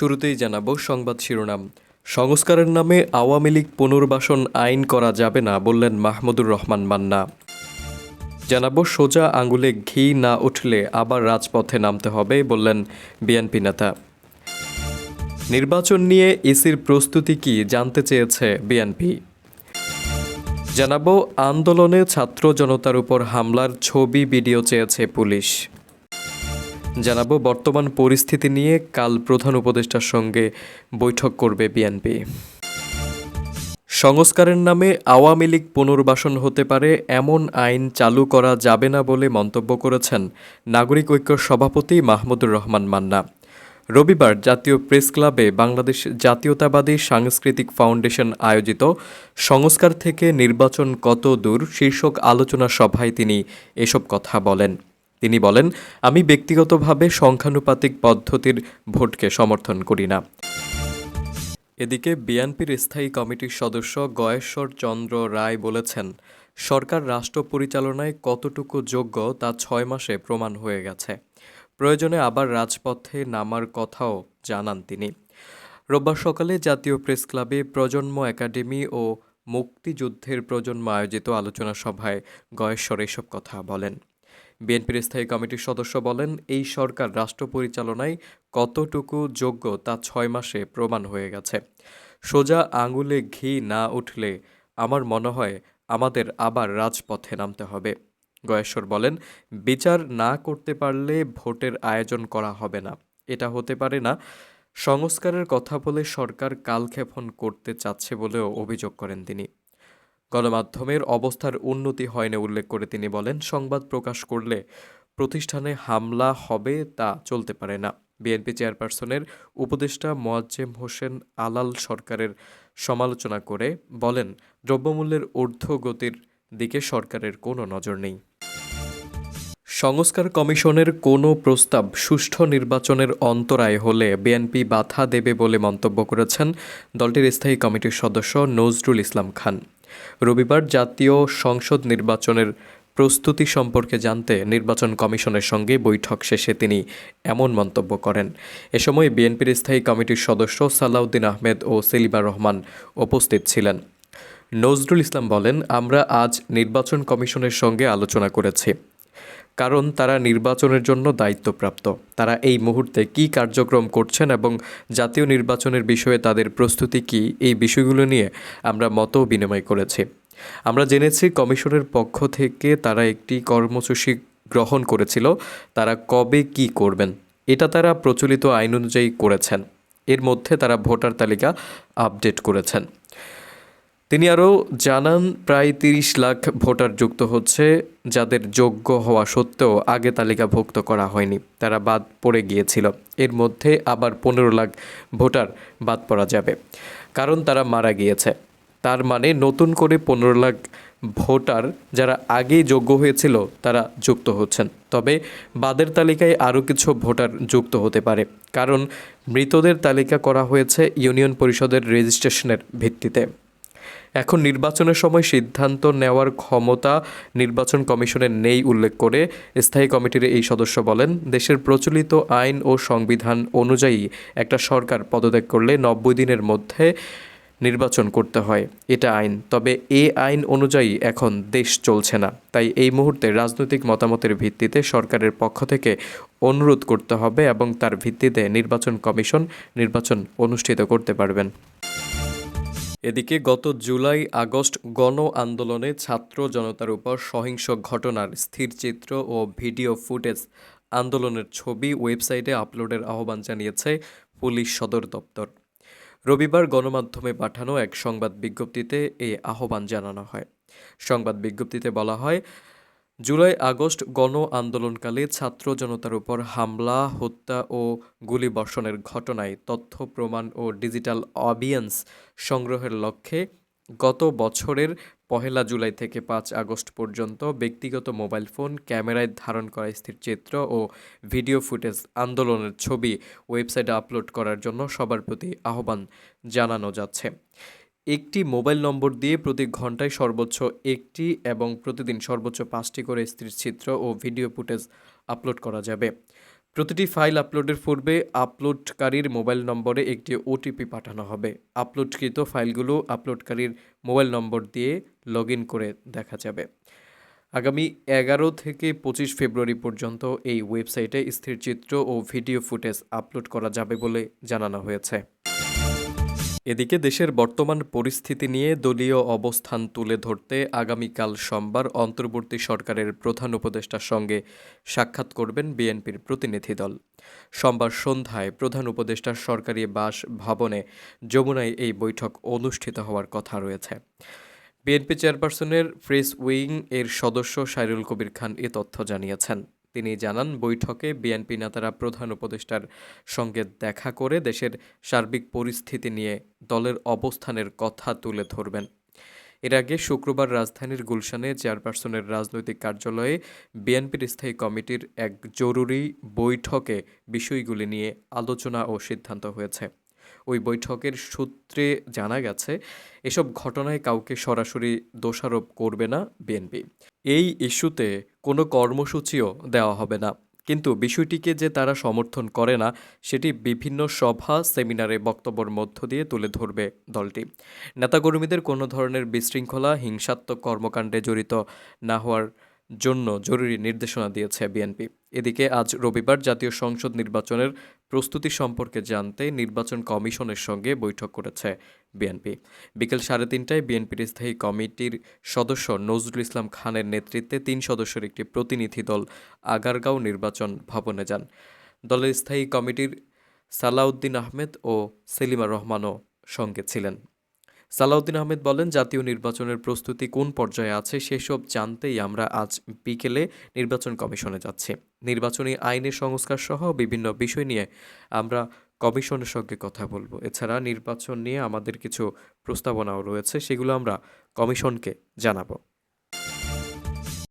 শুরুতেই জানাব সংবাদ শিরোনাম। সংস্কারের নামে আওয়ামী লীগ পুনর্বাসন আইন করা যাবে না বললেন মাহমুদুর রহমান মান্না। জানাব, সোজা আঙ্গুলে ঘি না উঠলে আবার রাজপথে নামতে হবে বললেন বিএনপি নেতা। নির্বাচন নিয়ে ইসির প্রস্তুতি কি জানতে চেয়েছে বিএনপি। জানাব, আন্দোলনে ছাত্র জনতার উপর হামলার ছবি, ভিডিও চেয়েছে পুলিশ। জানাব, বর্তমান পরিস্থিতি নিয়ে কাল প্রধান উপদেষ্টার সঙ্গে বৈঠক করবে বিএনপি। সংস্কারের নামে আওয়ামী লীগ পুনর্বাসন হতে পারে, এমন আইন চালু করা যাবে না বলে মন্তব্য করেছেন নাগরিক ঐক্য সভাপতি মাহমুদুর রহমান মান্না। রবিবার জাতীয় প্রেস ক্লাবে বাংলাদেশ জাতীয়তাবাদী সাংস্কৃতিক ফাউন্ডেশন আয়োজিত সংস্কার থেকে নির্বাচন কত দূর শীর্ষক আলোচনা সভায় তিনি এসব কথা বলেন। তিনি বলেন, আমি ব্যক্তিগতভাবে সংখ্যানুপাতিক পদ্ধতির ভোটকে সমর্থন করি না। এদিকে বিএনপির স্থায়ী কমিটির সদস্য গয়েশ্বর চন্দ্র রায় বলেছেন, সরকার রাষ্ট্র পরিচালনায় কতটুকু যোগ্য তা ছয় মাসে প্রমাণ হয়ে গেছে। প্রয়োজনে আবার রাজপথে নামার কথাও জানান তিনি। রোববার সকালে জাতীয় প্রেস ক্লাবে প্রজন্ম একাডেমি ও মুক্তিযুদ্ধের প্রজন্ম আয়োজিত আলোচনা সভায় গয়েশ্বর এসব কথা বলেন। বিএনপির স্থায়ী কমিটির সদস্য বলেন, এই সরকার রাষ্ট্র পরিচালনায় কতটুকু যোগ্য তা ছয় মাসে প্রমাণ হয়ে গেছে। সোজা আঙুলে ঘি না উঠলে আমার মনে হয় আমাদের আবার রাজপথে নামতে হবে। গয়েশ্বর বলেন, বিচার না করতে পারলে ভোটের আয়োজন করা হবে না। এটা হতে পারে না, সংস্কারের কথা বলে সরকার কালক্ষেপণ করতে চাচ্ছে বলেও অভিযোগ করেন তিনি। গণমাধ্যমের অবস্থার উন্নতি হয়নি উল্লেখ করে তিনি বলেন, সংবাদ প্রকাশ করলে প্রতিষ্ঠানে হামলা হবে তা চলতে পারে না। বিএনপি চেয়ারপারসনের উপদেষ্টা মোয়াজ্জেম হোসেন আলাল সরকারের সমালোচনা করে বলেন, দ্রব্যমূল্যের ঊর্ধ্বগতির দিকে সরকারের কোনো নজর নেই। সংস্কার কমিশনের কোনো প্রস্তাব সুষ্ঠু নির্বাচনের অন্তরায় হলে বিএনপি বাধা দেবে বলে মন্তব্য করেছেন দলটির স্থায়ী কমিটির সদস্য নজরুল ইসলাম খান। রবিবার জাতীয় সংসদ নির্বাচনের প্রস্তুতি সম্পর্কে জানতে নির্বাচন কমিশনের সঙ্গে বৈঠক শেষে তিনি এমন মন্তব্য করেন। এ সময় বিএনপির স্থায়ী কমিটির সদস্য সালাউদ্দিন আহমেদ ও সেলিমা রহমান উপস্থিত ছিলেন। নজরুল ইসলাম বলেন, আমরা আজ নির্বাচন কমিশনের সঙ্গে আলোচনা করেছি। কারণ তারা নির্বাচনের জন্য দায়িত্বপ্রাপ্ত। তারা এই মুহূর্তে কী কার্যক্রম করছেন এবং জাতীয় নির্বাচনের বিষয়ে তাদের প্রস্তুতি কী, এই বিষয়গুলো নিয়ে আমরা মত বিনিময় করেছি। আমরা জেনেছি কমিশনের পক্ষ থেকে তারা একটি কর্মসূচি গ্রহণ করেছিল, তারা কবে কি করবেন, এটা তারা প্রচলিত আইন অনুযায়ী করেছেন। এর মধ্যে তারা ভোটার তালিকা আপডেট করেছেন। তিনি আরও জানান, প্রায় তিরিশ লাখ ভোটার যুক্ত হচ্ছে, যাদের যোগ্য হওয়া সত্ত্বেও আগে তালিকাভুক্ত করা হয়নি। তারা বাদ পড়ে গিয়েছিল। এর মধ্যে আবার পনেরো লাখ ভোটার বাদ পড়া যাবে। কারণ তারা মারা গিয়েছে। তার মানে নতুন করে পনেরো লাখ ভোটার যারা আগেই যোগ্য হয়েছিল, তারা যুক্ত হচ্ছেন। তবে বাদের তালিকায় আরও কিছু ভোটার যুক্ত হতে পারে। কারণ মৃতদের তালিকা করা হয়েছে ইউনিয়ন পরিষদের রেজিস্ট্রেশনের ভিত্তিতে। এখন নির্বাচনের সময় সিদ্ধান্ত নেওয়ার ক্ষমতা নির্বাচন কমিশনের নেই উল্লেখ করে স্থায়ী কমিটির এই সদস্য বলেন, দেশের প্রচলিত আইন ও সংবিধান অনুযায়ী একটা সরকার পদত্যাগ করলে নব্বই দিনের মধ্যে নির্বাচন করতে হয়, এটা আইন। তবে এ আইন অনুযায়ী এখন দেশ চলছে না। তাই এই মুহূর্তে রাজনৈতিক মতামতের ভিত্তিতে সরকারের পক্ষ থেকে অনুরোধ করতে হবে এবং তার ভিত্তিতে নির্বাচন কমিশন নির্বাচন অনুষ্ঠিত করতে পারবেন। এদিকে গত জুলাই আগস্ট গণ আন্দোলনে ছাত্র জনতার উপর সহিংস ঘটনার স্থিরচিত্র ও ভিডিও ফুটেজ আন্দোলনের ছবি ওয়েবসাইটে আপলোডের আহ্বান জানিয়েছে পুলিশ সদর দপ্তর। রবিবার গণমাধ্যমে পাঠানো এক সংবাদ বিজ্ঞপ্তিতে এই আহ্বান জানানো হয়। সংবাদ বিজ্ঞপ্তিতে বলা হয় জুলাই আগস্ট গণ আন্দোলনকালে ছাত্র জনতার উপর হামলা, হত্যা ও গুলিবর্ষণের ঘটনায় তথ্য, প্রমাণ ও ডিজিটাল অবিয়েন্স সংগ্রহের লক্ষ্যে গত বছরের পহেলা জুলাই থেকে পাঁচ আগস্ট পর্যন্ত ব্যক্তিগত মোবাইল ফোন, ক্যামেরায় ধারণ করা স্থিরচিত্র ও ভিডিও ফুটেজ আন্দোলনের ছবি ওয়েবসাইটে আপলোড করার জন্য সবার প্রতি আহ্বান জানানো যাচ্ছে। একটি মোবাইল নম্বর দিয়ে প্রতি ঘন্টায় সর্বোচ্চ একটি এবং প্রতিদিন সর্বোচ্চ পাঁচটি করে স্থিরচিত্র ও ভিডিও ফুটেজ আপলোড করা যাবে। প্রতিটি ফাইল আপলোডের পূর্বে আপলোডকারীর মোবাইল নম্বরে একটি ওটিপি পাঠানো হবে। আপলোডকৃত ফাইলগুলো আপলোডকারীর মোবাইল নম্বর দিয়ে লগ করে দেখা যাবে। আগামী এগারো থেকে পঁচিশ ফেব্রুয়ারি পর্যন্ত এই ওয়েবসাইটে স্থিরচিত্র ও ভিডিও ফুটেজ আপলোড করা যাবে বলে জানানো হয়েছে। এদিকে দেশের বর্তমান পরিস্থিতি নিয়ে দলীয় অবস্থান তুলে ধরতে আগামীকাল সোমবার অন্তর্বর্তী সরকারের প্রধান উপদেষ্টার সঙ্গে সাক্ষাৎ করবেন বিএনপির প্রতিনিধি দল। সোমবার সন্ধ্যায় প্রধান উপদেষ্টার সরকারি বাস ভবনে যমুনায় এই বৈঠক অনুষ্ঠিত হওয়ার কথা রয়েছে। বিএনপি চেয়ারপারসনের প্রেস উইং এর সদস্য সাইরুল কবির খান এ তথ্য জানিয়েছেন। তিনি জানান, বৈঠকে বিএনপি নেতারা প্রধান উপদেষ্টার সঙ্গে দেখা করে দেশের সার্বিক পরিস্থিতি নিয়ে দলের অবস্থানের কথা তুলে ধরবেন। এর আগে শুক্রবার রাজধানীর গুলশানে চেয়ারপারসনের রাজনৈতিক কার্যালয়ে বিএনপির স্থায়ী কমিটির এক জরুরি বৈঠকে বিষয়গুলি নিয়ে আলোচনা ও সিদ্ধান্ত হয়েছে। ওই বৈঠকের সূত্রে জানা গেছে, এসব ঘটনায় কাউকে সরাসরি দোষারোপ করবে না বিএনপি। এই ইস্যুতে কোনো কর্মসূচিও দেওয়া হবে না। কিন্তু বিষয়টিকে যে তারা সমর্থন করে না, সেটি বিভিন্ন সভা, সেমিনারে বক্তব্যের মধ্য দিয়ে তুলে ধরবে দলটি। নেতাকর্মীদের কোনো ধরনের বিশৃঙ্খলা, হিংসাত্মক কর্মকাণ্ডে জড়িত না হওয়ার জন্য জরুরি নির্দেশনা দিয়েছে বিএনপি। এদিকে আজ রবিবার জাতীয় সংসদ নির্বাচনের প্রস্তুতি সম্পর্কে জানতে নির্বাচন কমিশনের সঙ্গে বৈঠক করেছে বিএনপি। বিকেল সাড়ে তিনটায় বিএনপির স্থায়ী কমিটির সদস্য নজরুল ইসলাম খানের নেতৃত্বে তিন সদস্যের একটি প্রতিনিধি দল আগারগাঁও নির্বাচন ভবনে যান। দলের স্থায়ী কমিটির সালাউদ্দিন আহমেদ ও সেলিমা রহমানও সঙ্গে ছিলেন। সালাউদ্দিন আহমেদ বলেন, জাতীয় নির্বাচনের প্রস্তুতি কোন পর্যায়ে আছে সেসব জানতেই আমরা আজ বিকেলে নির্বাচন কমিশনে যাচ্ছি। নির্বাচনী আইনের সংস্কার সহ বিভিন্ন বিষয় নিয়ে আমরা কমিশনের সঙ্গে কথা বলব। এছাড়া নির্বাচন নিয়ে আমাদের কিছু প্রস্তাবনাও রয়েছে, সেগুলো আমরা কমিশনকে জানাব।